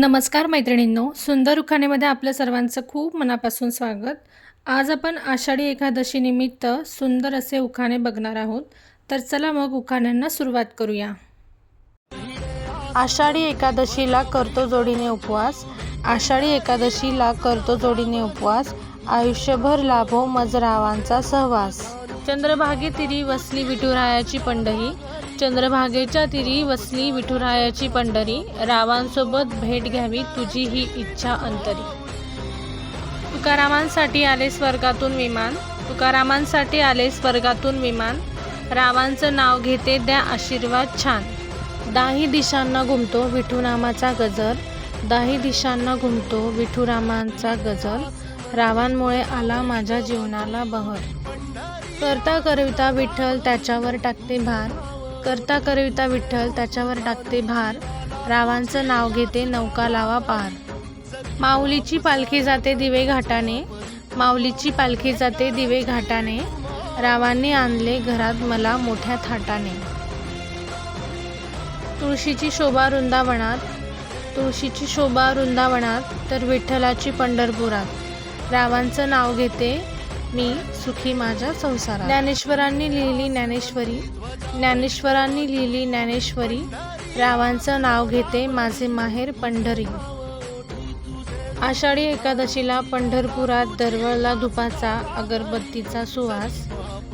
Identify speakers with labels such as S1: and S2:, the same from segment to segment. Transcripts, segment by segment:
S1: नमस्कार मैत्रिणींनो सुंदर उखाणेमध्ये आपल्या सर्वांचं खूप मनापासून स्वागत. आज आपण आषाढी एकादशीनिमित्त सुंदर असे उखाणे बघणार आहोत. तर चला मग उखाण्यांना सुरुवात करूया. आषाढी एकादशीला करतो जोडीने उपवास. आषाढी एकादशीला करतो जोडीने उपवास. आयुष्यभर लाभो मजरावांचा सहवास. चंद्रभागे तिरी वसली विठुरायाची पंढरी. चंद्रभागेच्या तिरी वसली विठुरायाची पंढरी. रावांसोबत भेट घ्यावी तुझी ही इच्छा अंतरी. तुकारामांसाठी आले स्वर्गातून विमान. तुकारामांसाठी आले स्वर्गातून विमान. रावांचं नाव घेते द्या आशीर्वाद छान. दाही दिशांना घुमतो विठुरामाचा गजर. दाही दिशांना घुमतो विठुरामांचा गजर. रावांमुळे आला माझ्या जीवनाला बहर. करता करविता विठ्ठल त्याच्यावर टाकते भार. करता करविता विठ्ठल त्याच्यावर टाकते भार. रावांचं नाव घेते नौका लावा पार. माऊलीची पालखी जाते दिवे घाटाने. माऊलीची पालखी जाते दिवे घाटाने. रावांनी आणले घरात मला मोठ्या थाटाने. तुळशीची शोभा वृंदावनात. तुळशीची शोभा वृंदावनात तर विठ्ठलाची पंढरपुरात. रावांचं नाव घेते मी सुखी माझ्या संसारात. ज्ञानेश्वरांनी लिहिली ज्ञानेश्वरी. ज्ञानेश्वरांनी लिहिली ज्ञानेश्वरी. रावांचं नाव घेते माझे माहेर पंढरी. आषाढी एकादशीला पंढरपुरात दरवळला धुपाचा अगरबत्तीचा सुवास.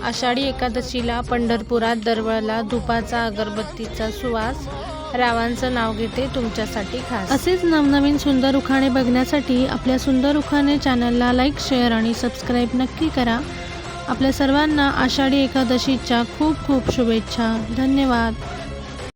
S1: आषाढी एकादशीला पंढरपुरात दरवळला धुपाचा अगरबत्तीचा सुवास. रावांचं नाव घेते तुमच्यासाठी खास. असेच नवनवीन सुंदर उखाणे बघण्यासाठी आपल्या सुंदर उखाणे चॅनलला लाईक शेअर आणि सबस्क्राईब नक्की करा. आपल्या सर्वांना आषाढी एकादशीच्या खूप खूप शुभेच्छा. धन्यवाद.